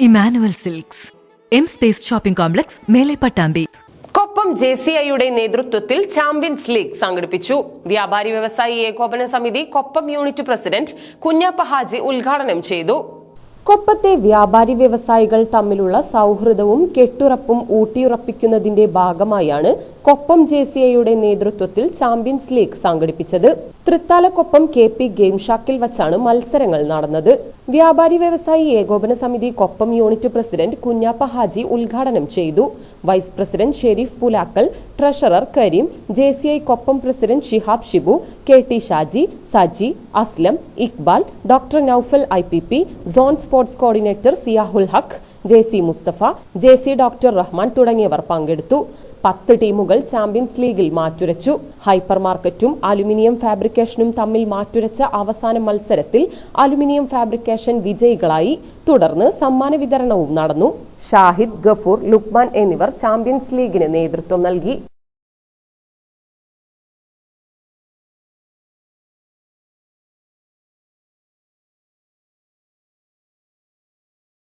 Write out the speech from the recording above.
Emmanuel silks. M space shopping complex മേലെ Pattambi Koppam J C ഐയുടെ നേതൃത്വത്തിൽ ചാമ്പ്യൻസ് ലീഗ് സംഘടിപ്പിച്ചു. വ്യാപാരി വ്യവസായി ഏകോപന സമിതി കൊപ്പം യൂണിറ്റ് പ്രസിഡന്റ് കുഞ്ഞാപ്പ ഹാജി ഉദ്ഘാടനം ചെയ്തു. കൊപ്പത്തെ വ്യാപാരി വ്യവസായികൾ തമ്മിലുള്ള സൗഹൃദവും കെട്ടുറപ്പും ഊട്ടിയുറപ്പിക്കുന്നതിന്റെ ഭാഗമായാണ് കൊപ്പം ജെ സി ഐയുടെ നേതൃത്വത്തിൽ ചാമ്പ്യൻസ് ലീഗ് സംഘടിപ്പിച്ചത്. തൃത്താലക്കൊപ്പം കെ പി ഗെയിം ഷാക്കിൽ വച്ചാണ് മത്സരങ്ങൾ നടന്നത്. വ്യാപാരി വ്യവസായി ഏകോപന സമിതി കൊപ്പം യൂണിറ്റ് പ്രസിഡന്റ് കുഞ്ഞാപ്പ ഹാജി ഉദ്ഘാടനം ചെയ്തു. Vice president Sharif Pulakkal treasurer Karim J C I Koppam president Shihab Shibu K T Shaji Saji Aslam Iqbal doctor Noufal I P P zone sports coordinator Siyahul Haq J C Mustafa J C doctor Rahman തുടങ്ങിയവർ പങ്കെടുത്തു. പത്ത് ടീമുകൾ champions ലീഗിൽ മാറ്റുരച്ചു. Hyper മാർക്കറ്റും aluminium ഫാബ്രിക്കേഷനും തമ്മിൽ മാറ്റുരച്ച അവസാന മത്സരത്തിൽ aluminium fabrication വിജയികളായി. തുടർന്ന് സമ്മാന വിതരണവും നടന്നു. ഷാഹിദ് ഗഫൂർ ലുക്മാൻ എന്നിവർ ചാമ്പ്യൻസ് ലീഗിന് നേതൃത്വം നൽകി.